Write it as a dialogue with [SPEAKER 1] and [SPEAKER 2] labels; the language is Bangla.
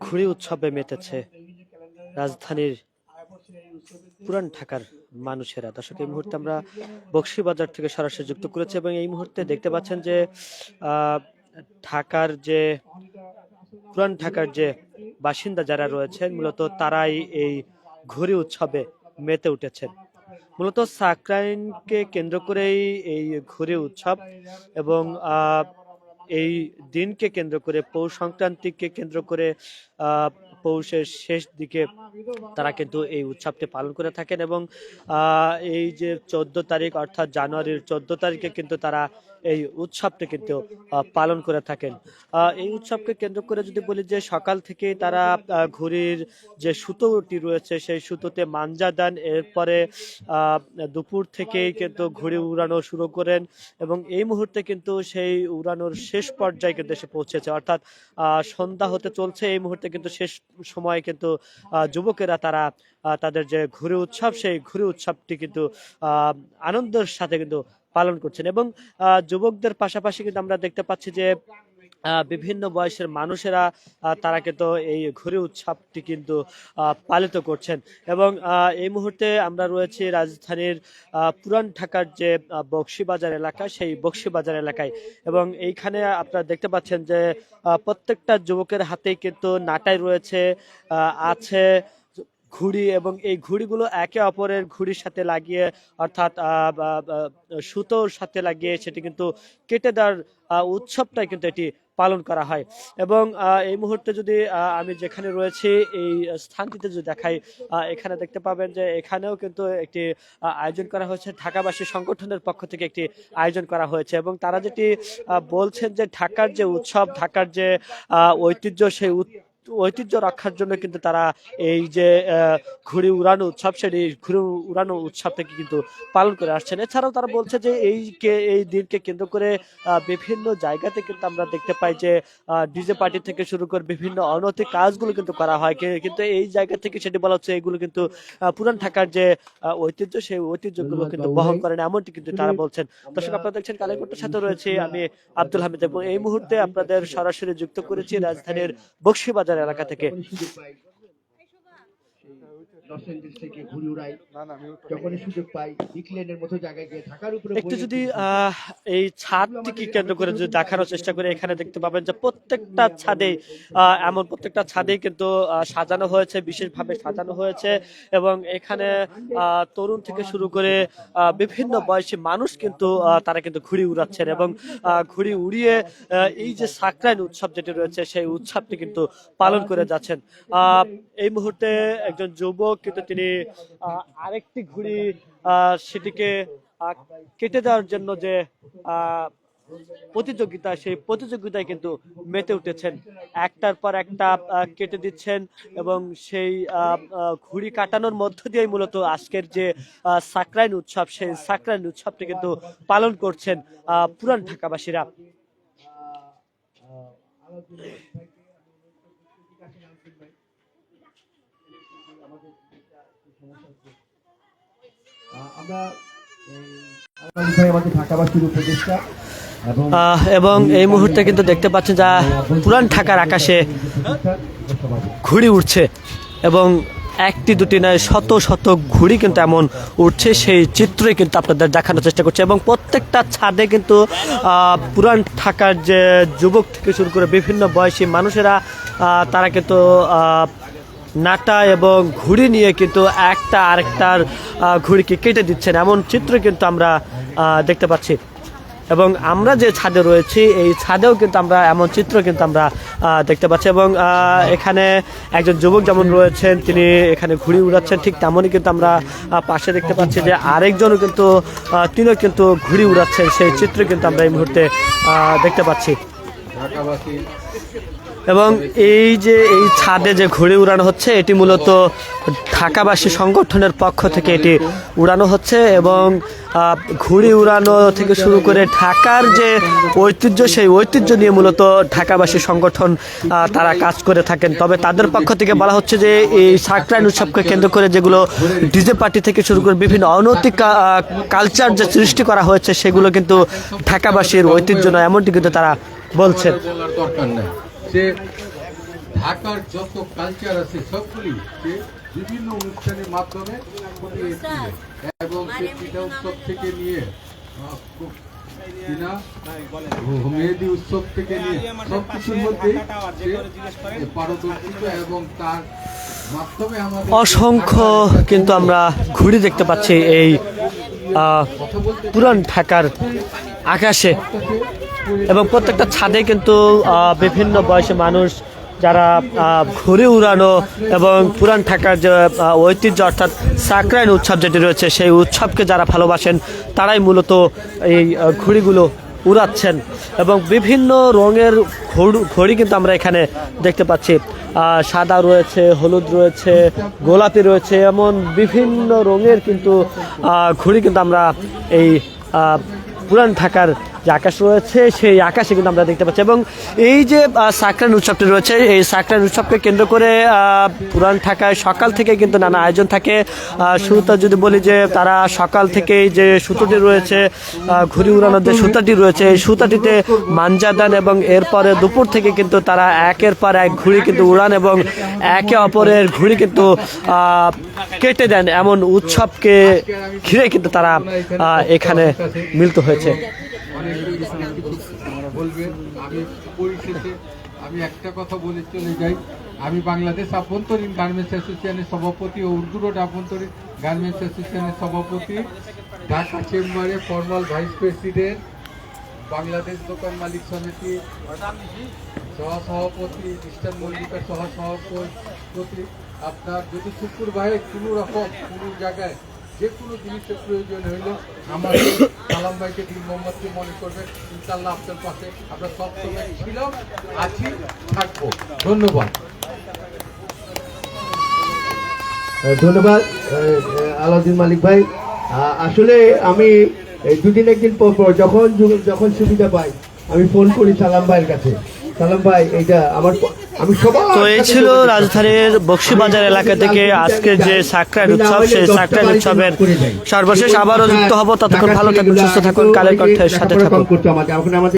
[SPEAKER 1] ঘুড়ি উৎসবে মেতেছে রাজধানীর পুরান ঢাকার মানুষেরা। দর্শক এই মুহূর্তে আমরা বক্সিবাজার থেকে সরাসরি যুক্ত করেছি এবং এই মুহূর্তে দেখতে পাচ্ছেন যে ঢাকার যে পুরান ঢাকার যে বাসিন্দা যারা রয়েছেন মূলত তারাই এই ঘুড়ি উৎসবে মেতে উঠেছেন। মূলত সাকরাইনকে কেন্দ্র করেই এই ঘুরি উৎসব এবং আহ, এই দিনকে কেন্দ্র করে, পৌষ সংক্রান্তিকে কেন্দ্র করে পৌষের শেষ দিকে তারা কিন্তু এই উৎসবটি পালন করে থাকেন এবং এই যে চোদ্দ তারিখ অর্থাৎ জানুয়ারির চোদ্দ তারিখে কিন্তু তারা এই উৎসবটি কিন্তু পালন করে থাকেন। এই উৎসবকে কেন্দ্র করে যদি বলি যে সকাল থেকে তারা ঘুড়ির যে সুতোটি রয়েছে সেই সুতোতে মাঞ্জা দেন। এরপরে দুপুর থেকেই কিন্তু ঘুড়ি উড়ানো শুরু করেন এবং এই মুহূর্তে কিন্তু সেই উড়ানোর শেষ পর্যায়ে কিন্তু এসে পৌঁছেছে। অর্থাৎ সন্ধ্যা হতে চলছে। এই মুহূর্তে কিন্তু শেষ সময় কিন্তু যুবকেরা তারা তাদের যে ঘুরে উৎসব, সেই ঘুরে উৎসবটি কিন্তু আনন্দের সাথে কিন্তু পালন করছেন এবং যুবকদের পাশাপাশি কিন্তু আমরা দেখতে পাচ্ছি যে বিভিন্ন বয়সের মানুষেরা তারা কিন্তু এই ঘুরে উৎসবটি কিন্তু পালিত করছেন এবং এই মুহূর্তে আমরা রয়েছি রাজধানীর পুরান ঢাকার যে বক্সিবাজার এলাকা, সেই বক্সিবাজার এলাকায় এবং এইখানে আপনারা দেখতে পাচ্ছেন যে প্রত্যেকটা যুবকের হাতেই কিন্তু নাটাই রয়েছে আছে ঘুড়ি এবং এই ঘুড়িগুলো একে অপরের ঘুড়ির সাথে লাগিয়ে, অর্থাৎ সুতোর সাথে লাগিয়ে সেটি কিন্তু কেটে দেওয়ার উৎসবটাই কিন্তু এটি পালন করা হয়। এবং এই মুহূর্তে যদি আমি যেখানে রয়েছি, এই স্থানটিতে যদি দেখাই এখানে দেখতে পাবেন যে এখানেও কিন্তু একটি আয়োজন করা হয়েছে। ঢাকাবাসী সংগঠনের পক্ষ থেকে একটি আয়োজন করা হয়েছে এবং তারা যেটি বলছেন যে ঢাকার যে উৎসব, ঢাকার যে ঐতিহ্য, সেই ঐতিহ্য রক্ষার জন্য কিন্তু তারা এই যে ঘুড়ি উড়ানো উৎসব সেটি ঘুড়ি উড়ানো উৎসব থেকে কিন্তু পালন করে আসছেন। এছাড়াও তারা বলছে যে এই কে এই দিনকে কেন্দ্র করে বিভিন্ন জায়গাতে কিন্তু আমরা দেখতে পাই যে ডিজে পার্টি থেকে শুরু করে বিভিন্ন অনৈতিক কাজগুলো কিন্তু করা হয়। কিন্তু এই জায়গা থেকে সেটি বলা হচ্ছে এগুলো কিন্তু পুরান ঢাকার যে ঐতিহ্য সেই ঐতিহ্যগুলো কিন্তু বহন করেন এমনটি কিন্তু তারা বলছেন। দর্শক আপনারা দেখছেন কালীকোটের সাথে রয়েছে আমি আব্দুল হামিদ এবং এই মুহূর্তে আপনাদের সরাসরি যুক্ত করেছি রাজধানীর বক্সিবাজার। এলাকা থেকে
[SPEAKER 2] লস এঞ্জেলস থেকে ঘুরে উড়াই যখনই সুযোগ পাই ইংল্যান্ডের মতো জায়গায় গিয়ে ঢাকার উপরে
[SPEAKER 1] একটু যদি এই ছাদটিকে কেন্দ্র করে যদি দেখানোর চেষ্টা করি এখানে দেখতে পাবেন যে প্রত্যেকটা ছাদে এমন প্রত্যেকটা ছাদেই কিন্তু সাজানো হয়েছে বিশেষভাবে সাজানো হয়েছে এবং এখানে আহ, তরুণ থেকে শুরু করে আহ, বিভিন্ন বয়সী মানুষ কিন্তু আহ, তারা কিন্তু ঘুড়ি উড়াচ্ছেন এবং আহ, ঘুড়ি উড়িয়ে আহ, এই যে সাকরাইন উৎসব যেটি রয়েছে সেই উৎসবটি কিন্তু পালন করে যাচ্ছেন। আহ, এই মুহূর্তে একজন যুবক, কিন্তু তিনি আরেকটি ঘুড়ি সেটিকে কেটে দেওয়ার জন্য যে প্রতিযোগিতা, সেই প্রতিযোগিতায় কিন্তু মেতে উঠেছেন। একটার পর একটা কেটে দিচ্ছেন এবং সেই ঘুড়ি কাটানোর মধ্য দিয়ে মূলত আজকের যে সাকরাইন উৎসব, সেই সাকরাইন উৎসবটি কিন্তু পালন করছেন পুরান ঢাকাবাসীরা
[SPEAKER 2] আহ, আমরা এই, আলম ভাই আমাদের ঢাকাবাসীর উপদেষ্টা এবং
[SPEAKER 1] এই মুহূর্তে কিন্তু দেখতে পাচ্ছেন যা পুরান ঢাকার আকাশে ঘুড়ি উঠছে এবং একটি, দুটি নয়, শত শত ঘুড়ি কিন্তু এমন উঠছে সেই চিত্রই কিন্তু আপনাদের দেখানোর চেষ্টা করছে এবং প্রত্যেকটা ছাদে কিন্তু পুরান ঢাকার যে যুবক থেকে শুরু করে বিভিন্ন বয়সী মানুষেরা তারা কিন্তু নাটা এবং ঘুড়ি নিয়ে কিন্তু একটা আরেকটার ঘুড়িকে কেটে দিচ্ছেন। এমন চিত্র কিন্তু আমরা দেখতে পাচ্ছি। এবং আমরা যে ছাদে রয়েছি, এই ছাদেও কিন্তু আমরা এমন চিত্র কিন্তু আমরা দেখতে পাচ্ছি। এবং এখানে একজন যুবক যেমন রয়েছেন, তিনি এখানে ঘুড়ি উড়াচ্ছেন, ঠিক তেমনই কিন্তু আমরা পাশে দেখতে পাচ্ছি যে আরেকজনও কিন্তু তিনিও কিন্তু ঘুড়ি উড়াচ্ছেন। সেই চিত্র কিন্তু আমরা এই মুহূর্তে দেখতে পাচ্ছি। এবং এই যে, এই ছাদে যে ঘুড়ি উড়ানো হচ্ছে, এটি মূলত ঢাকাবাসী সংগঠনের পক্ষ থেকে এটি উড়ানো হচ্ছে এবং ঘুড়ি উড়ানো থেকে শুরু করে ঢাকার যে ঐতিহ্য, সেই ঐতিহ্য নিয়ে মূলত ঢাকাবাসী সংগঠন তারা কাজ করে থাকেন। তবে তাদের পক্ষ থেকে বলা হচ্ছে যে, এই সাকরাইন উৎসবকে কেন্দ্র করে যেগুলো ডিজে পার্টি থেকে শুরু করে বিভিন্ন অনৈতিক কালচার যে সৃষ্টি করা হয়েছে, সেগুলো কিন্তু ঢাকাবাসীর ঐতিহ্য নয়, এমনটি কিন্তু তারা বলছেন।
[SPEAKER 3] সে ঢাকার যত কালচার আছে সবগুলি সে বিভিন্ন অনুষ্ঠানের মাধ্যমে এবং সে পিঠা উৎসব থেকে নিয়ে মেহেদি উৎসব থেকে নিয়ে সব কিছুর মধ্যে পারদর্শিত এবং তার
[SPEAKER 1] অসংখ্য কিন্তু আমরা ঘুড়ি দেখতে পাচ্ছি এই আহ, পুরান ঢাকার আকাশে। এবং প্রত্যেকটা ছাদে কিন্তু বিভিন্ন বয়সী মানুষ যারা ঘুড়ি উড়ানো এবং পুরান ঢাকার যে ঐতিহ্য অর্থাৎ সাকরাইন উৎসব যেটি রয়েছে, সেই উৎসবকে যারা ভালোবাসেন, তারাই মূলত এই ঘুড়িগুলো উড়াচ্ছেন। এবং বিভিন্ন রঙের ঘড়ু- কিন্তু আমরা এখানে দেখতে পাচ্ছি। সাদা রয়েছে, হলুদ রয়েছে, গোলাপি রয়েছে, এমন বিভিন্ন রঙের কিন্তু ঘড়ি কিন্তু আমরা এই পুরান ঢাকার যে আকাশ রয়েছে, সেই আকাশে কিন্তু আমরা দেখতে পাচ্ছি। এবং এই যে সাকরান উৎসবটি রয়েছে, এই সাকরান উৎসবকে কেন্দ্র করে পুরান ঢাকায় সকাল থেকে কিন্তু নানা আয়োজন থাকে। শুরুতে যদি বলি যে, তারা সকাল থেকেই যে সুতোটি রয়েছে ঘুড়ি উড়ানোর যে সুতাটি রয়েছে, এই সুতাটিতে মাঞ্জা দেন এবং এরপরে দুপুর থেকে কিন্তু তারা একের পর এক ঘুড়ি কিন্তু উড়ান এবং একে অপরের ঘুড়ি কিন্তু কেটে দেন। এমন উৎসবকে ঘিরে কিন্তু তারা এখানে মিলিত হয়েছে।
[SPEAKER 3] অনেক বলবে। আমি পরিশেষে আমি একটা কথা বলে চলে যাই। আমি বাংলাদেশ আভ্যন্তরীণ গার্মেন্টস অ্যাসোসিয়েশনের সভাপতি ও উর্দু রোড আভ্যন্তরীণ গার্মেন্টস অ্যাসোসিয়েশনের সভাপতি, ঢাকা চেম্বারে ফর্মাল ভাইস প্রেসিডেন্ট, বাংলাদেশ দোকান মালিক সমিতি সহসভাপতি খ্রিস্টান মল্লিকার সহসভাপতি, আপনার যদি শুকুর ভাই কোনো রকম কোনো জায়গায় যে কোনো জিনিসের প্রয়োজন হইলে আমাকে সালাম ভাইকে দিন মোহাম্মদকে মনে করবেন। ইনশাল্লাহ আপনার পাশে আমরা সবসময় ছিলাম, আছি, থাকব। ধন্যবাদ।
[SPEAKER 2] ধন্যবাদ আলাউদ্দিন মালিক ভাই। আসলে আমি দুদিন একদিন পর পর যখন যখন সুবিধা পাই, আমি ফোন করি সালাম ভাইয়ের কাছে। সালাম ভাই, এইটা আমার
[SPEAKER 1] তো এই ছিল রাজধানীর বক্সিবাজার এলাকা থেকে আজকের যে সাকরাইন উৎসব সেই সাকরাইন উৎসবের সর্বশেষ আবারও যুক্ত হব ততক্ষণ ভালো থাকুন সুস্থ থাকুন কালের কণ্ঠের সাথে থাকুন।